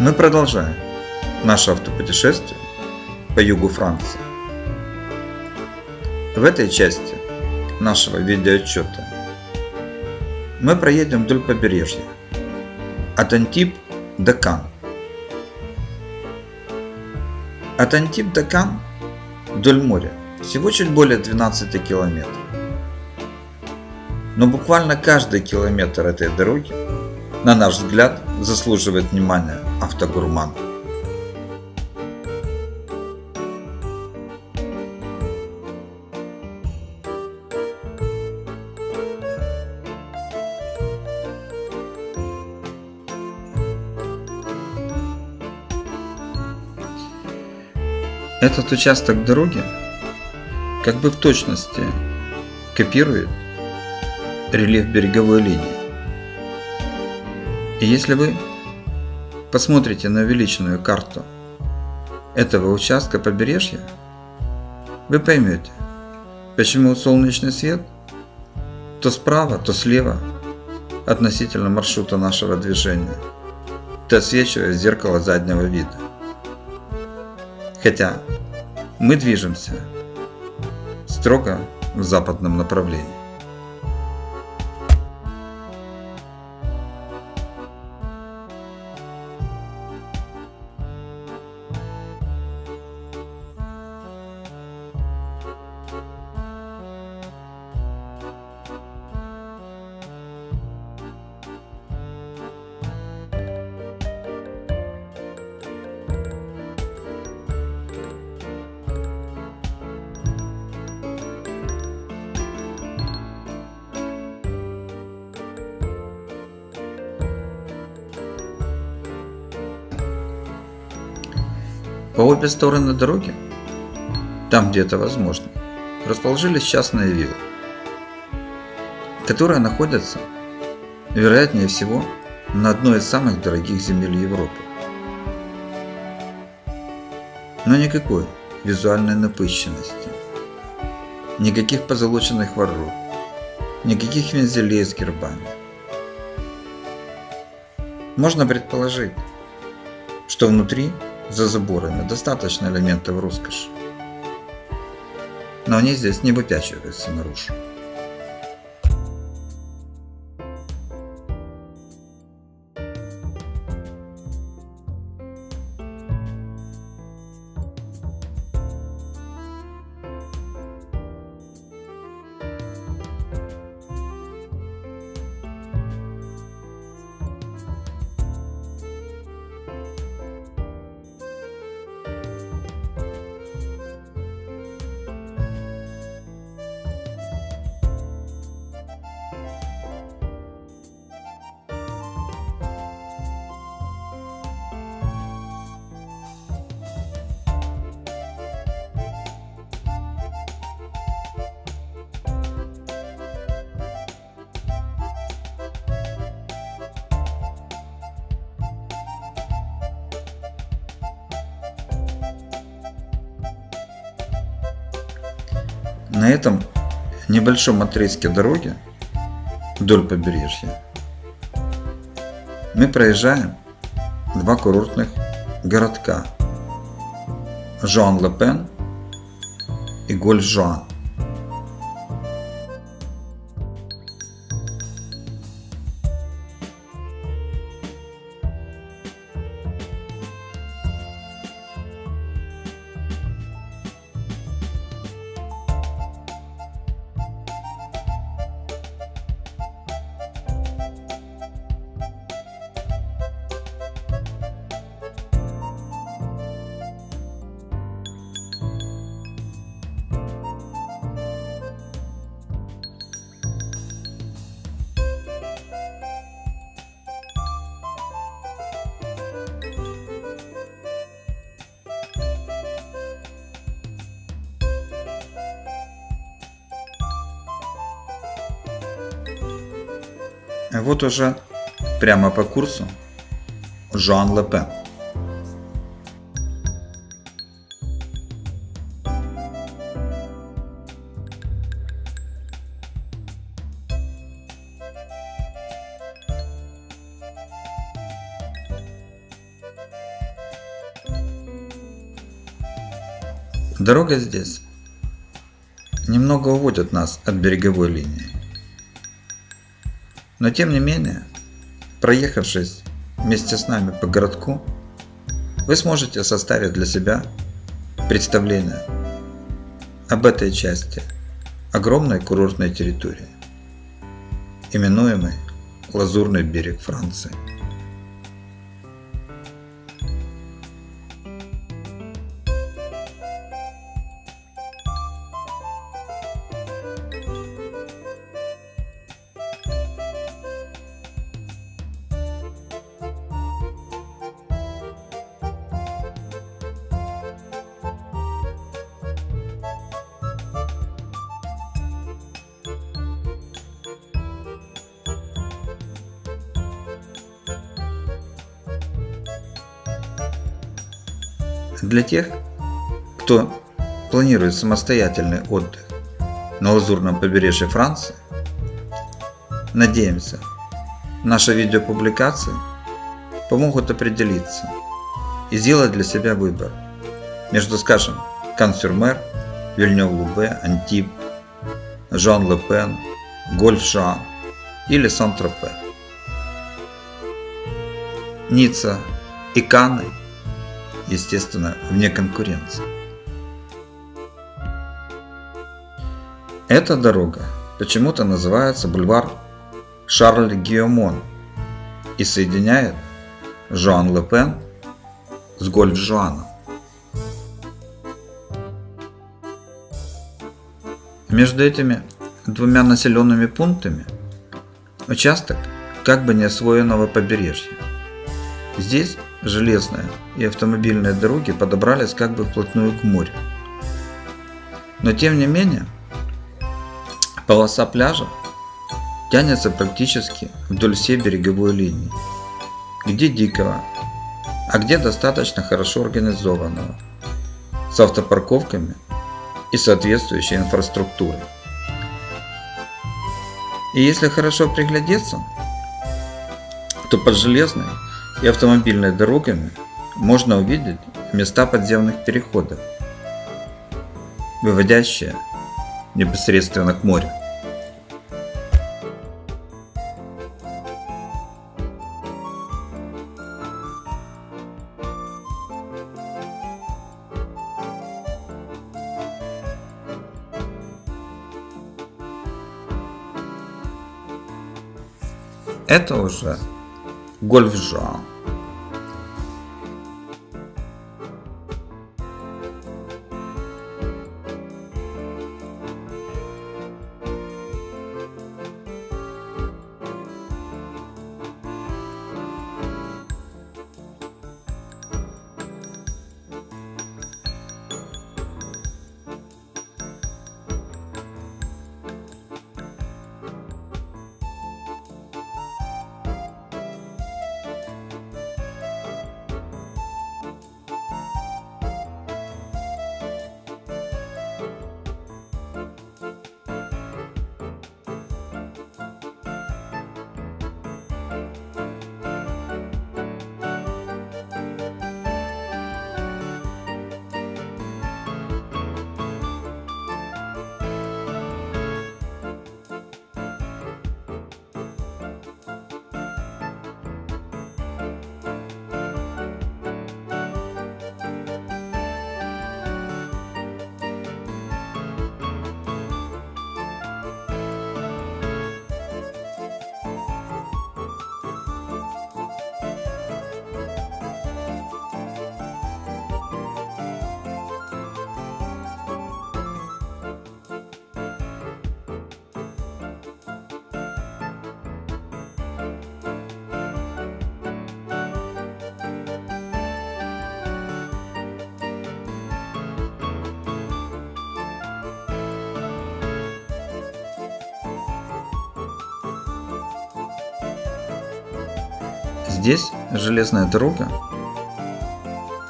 Мы продолжаем наше автопутешествие по югу Франции. В этой части нашего видеоотчета мы проедем вдоль побережья от Антип до Кан. От Антип до Кан вдоль моря всего чуть более 12 километров. Но буквально каждый километр этой дороги, на наш взгляд, заслуживает внимания автогурмана. Этот участок дороги как бы в точности копирует рельеф береговой линии. И если вы посмотрите на увеличенную карту этого участка побережья, вы поймете, почему солнечный свет то справа, то слева относительно маршрута нашего движения, то отсвечивая зеркало заднего вида. Хотя мы движемся строго в западном направлении. По обе стороны дороги, там где это возможно, расположились частные виллы, которые находятся, вероятнее всего, на одной из самых дорогих земель Европы. Но никакой визуальной напыщенности, никаких позолоченных ворот, никаких вензелей с гербами. Можно предположить, что внутри за заборами достаточно элементов роскоши. Но они здесь не выпячиваются наружу. На этом небольшом отрезке дороги вдоль побережья мы проезжаем два курортных городка Жуан-Ле-Пен и Голь-Жуан. Вот уже прямо по курсу Жан Лепен. Дорога здесь немного уводит нас от береговой линии. Но тем не менее, проехавшись вместе с нами по городку, вы сможете составить для себя представление об этой части огромной курортной территории, именуемой Лазурный берег Франции. Для тех, кто планирует самостоятельный отдых на лазурном побережье Франции, надеемся, наши видеопубликации помогут определиться и сделать для себя выбор между, скажем, Кансюрмер, Вильнёв-Лубе, Антиб, Жан-Ле-Пен, Гольф-Жан или Сан-Тропе. Ницца и Канны естественно, вне конкуренции. Эта дорога почему-то называется бульвар Шарль Гиомон и соединяет Жуан Ле Пен с Гольф Жуаном. Между этими двумя населенными пунктами участок как бы не освоенного побережья. Здесь железная и автомобильные дороги подобрались как бы вплотную к морю. Но тем не менее, полоса пляжа тянется практически вдоль всей береговой линии, где дикого, а где достаточно хорошо организованного, с автопарковками и соответствующей инфраструктурой. И если хорошо приглядеться, то под железной и автомобильными дорогами можно увидеть места подземных переходов, выводящие непосредственно к морю. Это уже гольф-жан. Здесь железная дорога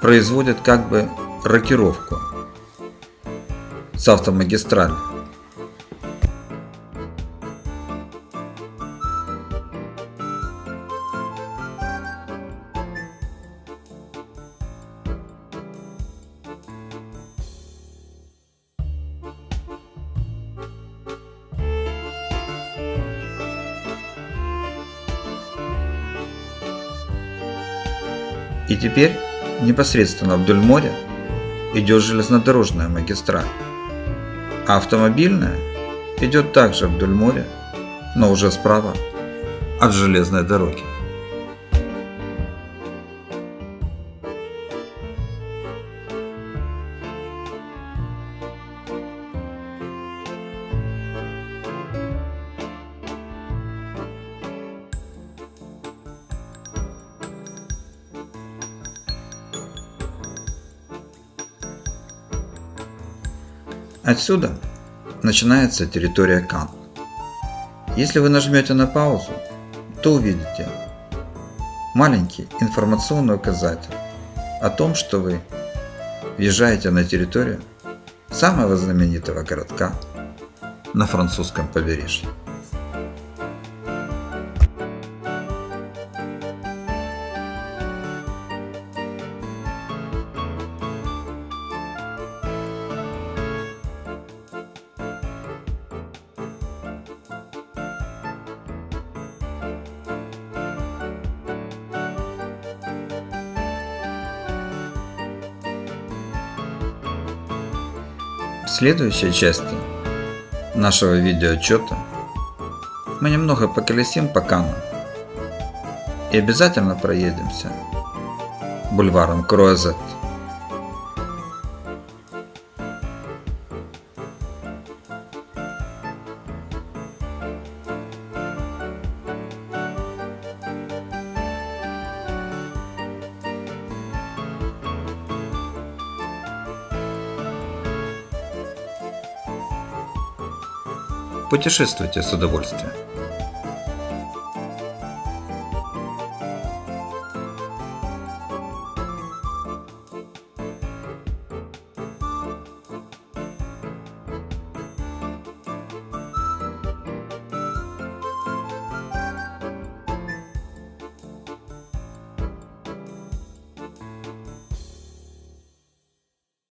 производит как бы рокировку с автомагистрали. И теперь непосредственно вдоль моря идет железнодорожная магистраль, а автомобильная идет также вдоль моря, но уже справа от железной дороги. Отсюда начинается территория Кан. Если вы нажмете на паузу, то увидите маленький информационный указатель о том, что вы въезжаете на территорию самого знаменитого городка на французском побережье. В следующей части нашего видеоотчета мы немного поколесим по Кану и обязательно проедемся бульваром Круазет. Путешествуйте с удовольствием.